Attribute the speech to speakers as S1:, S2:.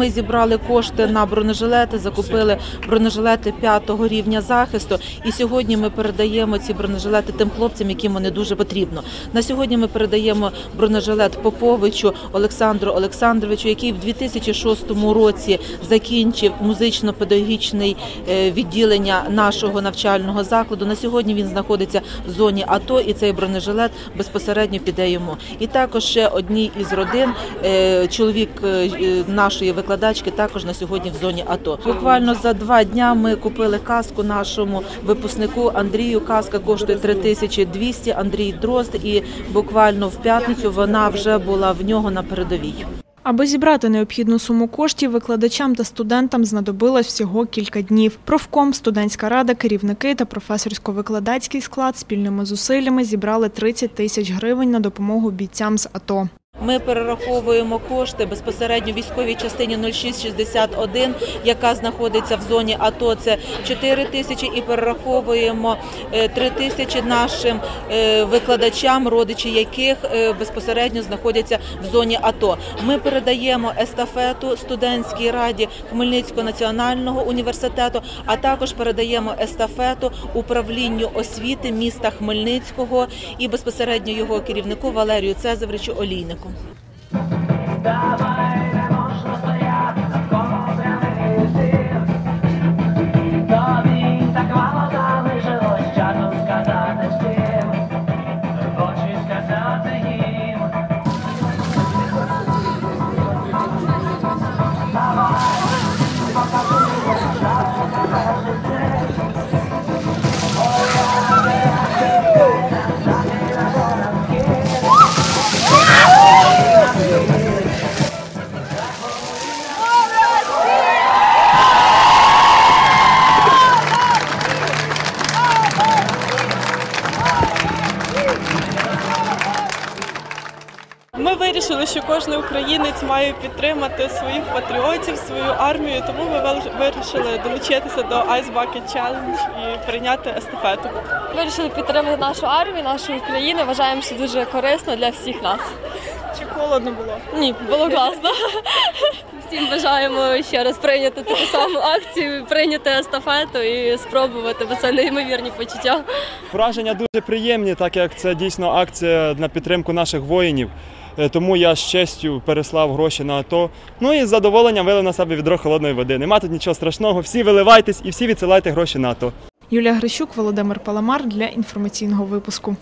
S1: Ми зібрали кошти на бронежилети, закупили бронежилети п'ятого рівня захисту. І сьогодні ми передаємо ці бронежилети тим хлопцям, яким вони дуже потрібно. На сьогодні ми передаємо бронежилет Поповичу Олександру Олександровичу, який в 2006 році закінчив музично-педагогічне е, відділення нашого навчального закладу. На сьогодні він знаходиться в зоні АТО, і цей бронежилет безпосередньо піде йому. І також ще одній із родин е, чоловік е, нашої викладачки також на сьогодні в зоні АТО. Буквально за два дня ми купили каску нашому випускнику Андрію. Каска коштує 3200, Андрій Дрозд, і буквально в п'ятницю вона вже була в нього на передовій.
S2: Аби зібрати необхідну суму коштів, викладачам та студентам знадобилось всього кілька днів. Профком, студентська рада, керівники та професорсько-викладацький склад спільними зусиллями зібрали 30 тисяч гривень на допомогу бійцям з АТО.
S1: Ми перераховуємо кошти безпосередньо військовій частині 0661, яка знаходиться в зоні АТО. Це 4 тисячі, і перераховуємо 3 тисячі нашим е, викладачам, родичі яких е, безпосередньо знаходяться в зоні АТО. Ми передаємо естафету студентській раді Хмельницького національного університету, а також передаємо естафету управлінню освіти міста Хмельницького і безпосередньо його керівнику Валерію Цезаревичу Олійнику.
S3: now.
S4: Ми вирішили, що кожен українець має підтримати своїх патріотів, свою армію, тому ми вел- вирішили долучитися до Ice Bucket Challenge і прийняти естафету.
S5: Вирішили підтримати нашу армію, нашу Україну. Вважаємо, що дуже корисно для всіх нас.
S4: Чи холодно було?
S5: Ні, було класно. Всім бажаємо ще раз прийняти таку саму акцію, прийняти естафету і спробувати, бо це неймовірні почуття.
S6: Враження дуже приємні, так як це дійсно акція на підтримку наших воїнів. Е, Тому я з честю переслав гроші на АТО. Ну і з задоволенням вилив на себе відро холодної води. Нема тут нічого страшного. Всі виливайтесь і всі відсилайте гроші на АТО.
S2: Юлія Грищук, Володимир Паламар для інформаційного випуску.